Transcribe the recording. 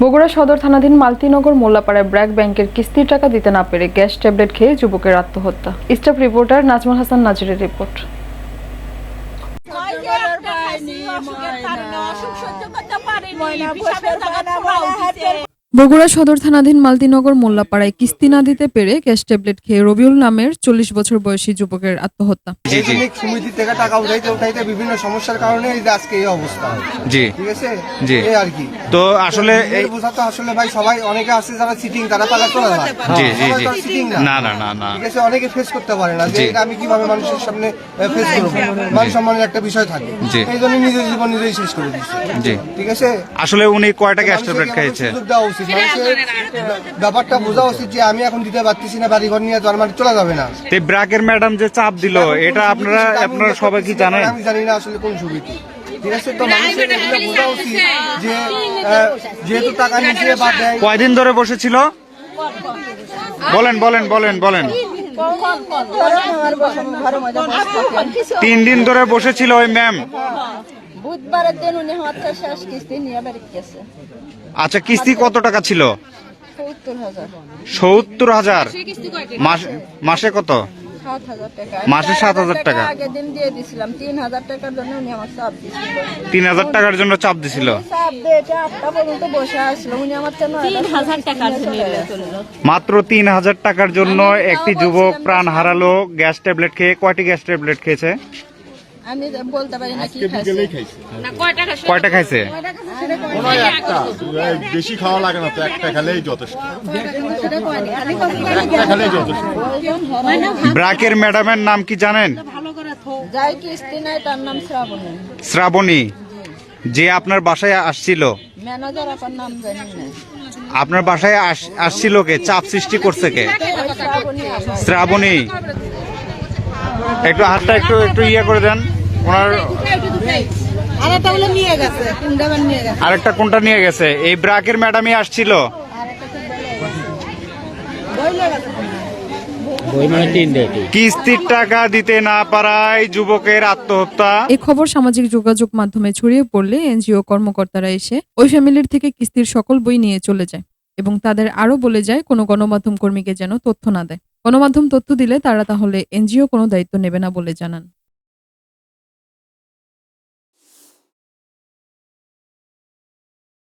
বগুড়া সদর থানাধীন মালতিনগর মোল্লাপাড়ায় ব্র্যাক ব্যাংকের কিস্তির টাকা দিতে না পেরে গ্যাস ট্যাবলেট খেয়ে যুবকের আত্মহত্যা। স্টাফ রিপোর্টার নাজমুল হাসান নাজিরের রিপোর্ট। অসুখ সহ্য করতে পারিনি? বগুড়া সদর থানাধীন মালতীনগর মোল্লাপাড়ায় কিস্তি না দিতে পেরে ক্যাশ ট্যাবলেট খেয়ে রবিউল নামের চল্লিশ বছর বয়সী যুবকের আত্মহত্যা। সমিতি থেকে টাকা উঠাইতে উঠাইতে বিভিন্ন সমস্যার কারণে আজকে এই অবস্থা। জি। ঠিক আছে? জি। আর কি। তো আসলে এই বোঝা তো আসলে ভাই সবাই অনেকে আছে যারা চিটিং তারা তারা চলে যায় জি জি জি। না। না না না না। ঠিক আছে? অনেকে ফেস করতে পারে না যে এটা আমি কীভাবে মানুষের সামনে ফেস করব? মান সম্মানের একটা বিষয় থাকে। জি। এই জন্য নিজের জীবন নিজেই শেষ করে দিচ্ছে। জি। ঠিক আছে? আসলে উনি কয়টা ক্যাশ ট্যাবলেট খেয়েছে ব্যাপারটা বোঝা উচিত যে আমি এখন দিতে পারতেছি না বাড়ি ঘর নিয়ে তো আমার চলে যাবে না। তে ব্রাকের ম্যাডাম যে চাপ দিল এটা আপনারা আপনারা সবাই কি জানেন? আমি জানি না আসলে কোন সুবিধা। কয়দিন ধরে বসেছিল? বলেন বলেন বলেন বলেন। তিন দিন ধরে বসেছিল ওই ম্যাম। বুধবারের দিন উনি হচ্ছে শেষ কিস্তি নিয়ে বাড়ি গেছে। আচ্ছা কিস্তি কত টাকা ছিল? সত্তর হাজার। সত্তর হাজার? মাস- মাসে সাত হাজার টাকা। মাসে চার 7,000 টাকা। আগের দিন দিয়ে দিছিলাম। তিন হাজার টাকার জন্য চাপ দিছিল। মাত্র তিন হাজার টাকার জন্য একটি যুবক প্রাণ হারালো। গ্যাস ট্যাবলেট খেয়ে কয়টি গ্যাস ট্যাবলেট খেয়েছে? আমি বলতে পারি না কি খাইছে। কয়টা খাইছে? কোনো একটা বেশি খাওয়া লাগে না তো একটা খেলেই যথেষ্ট। একটা খেলেই যথেষ্ট। ব্রাকের ম্যাডামের নাম কি জানেন? যাই কিস্তি নাই তার নাম শ্রাবণী। শ্রাবণী। যে আপনার বাসায় আসছিল? ম্যানেজার আপনার নাম জানি না। আপনার বাসায় আস- আসছিল কে? চাপ সৃষ্টি করছে কে। শ্রাবণী। একটু হাতটা একটু একটু ইয়ে করে দেন। ওনার আরেকটা বলে নিয়ে গেছে কুন্ডাবান নিয়ে গেছে। আরেকটা কোনটা নিয়ে গেছে? এই ব্রাকের ম্যাডামই আসছিল। কিস্তির টাকা দিতে না পারায় যুবকের আত্মহত্যা। এই খবর সামাজিক যোগাযোগ মাধ্যমে ছড়িয়ে পড়লে এনজিও কর্মকর্তারা এসে ওই ফ্যামিলির থেকে কিস্তির সকল বই নিয়ে চলে যায় এবং তাদের আরও বলে যায় কোনো গণমাধ্যম কর্মীকে যেন তথ্য না দেয়। গণমাধ্যম তথ্য দিলে তারা তাহলে এনজিও কোনো দায়িত্ব নেবে না বলে জানান।